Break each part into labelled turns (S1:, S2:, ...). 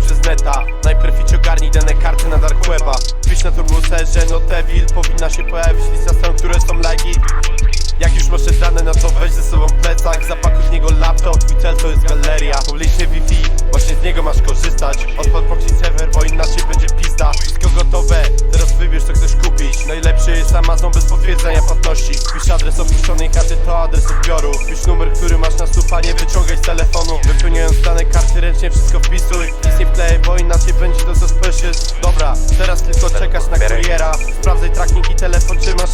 S1: przez neta Najpierw idź ogarnij dane karty na dark weba. Pisz na turbuserze, no Devil Powinna się pojawić. Lista stron, które są lagi. Jak już masz te dane, no to weź ze sobą plecak. Zapakuj w niego laptop, twój cel to jest galeria. Publiczny Wi-Fi, właśnie z niego masz korzystać. Odpal proxy server, bo inaczej będzie pizda. Wszystko gotowe, teraz wybierz co chcesz kupić. Najlepszy jest Amazon bez potwierdzenia płatności. Pisz adres opuszczonej karty, to adres odbioru. Pisz numer, który masz na stupanie nie wyciągaj z telefonu Wypełniając dane karty ręcznie wszystko wpisuj. Nic nie wklej, bo inaczej będzie to suspicious Dobra, teraz tylko czekasz na kuriera. Sprawdzaj tracking i telefon, czy masz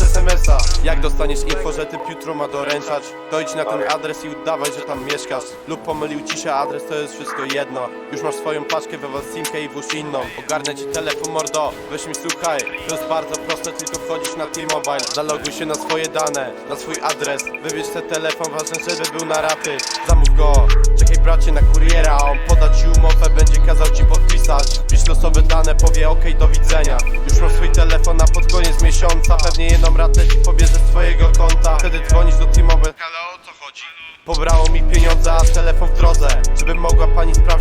S1: Jak dostaniesz info, że typ jutro ma doręczać Dojdź na ten adres i udawaj, że tam mieszkasz. Lub pomylił ci się adres, to jest wszystko jedno. Już masz swoją paczkę, wywal simkę i włóż inną. Ogarnę ci telefon, mordo, weź mi słuchaj. To jest bardzo proste, tylko wchodzisz na T-Mobile. Zaloguj się na swoje dane, na swój adres. Wybierz ten telefon, ważne, żeby był na raty Zamów go, czekaj bracie na kuriera On poda ci umowę, będzie kazał ci podpisać. Wpisz losowe dane, powie ok, do widzenia. Już masz swój telefon na miesiąca Pewnie jedną ratę ci pobierze z twojego konta. Wtedy dzwonisz do T-Mobile Halo, o co chodzi? Pobrało mi pieniądze, a telefon w drodze. Żeby mogła pani sprawdzić,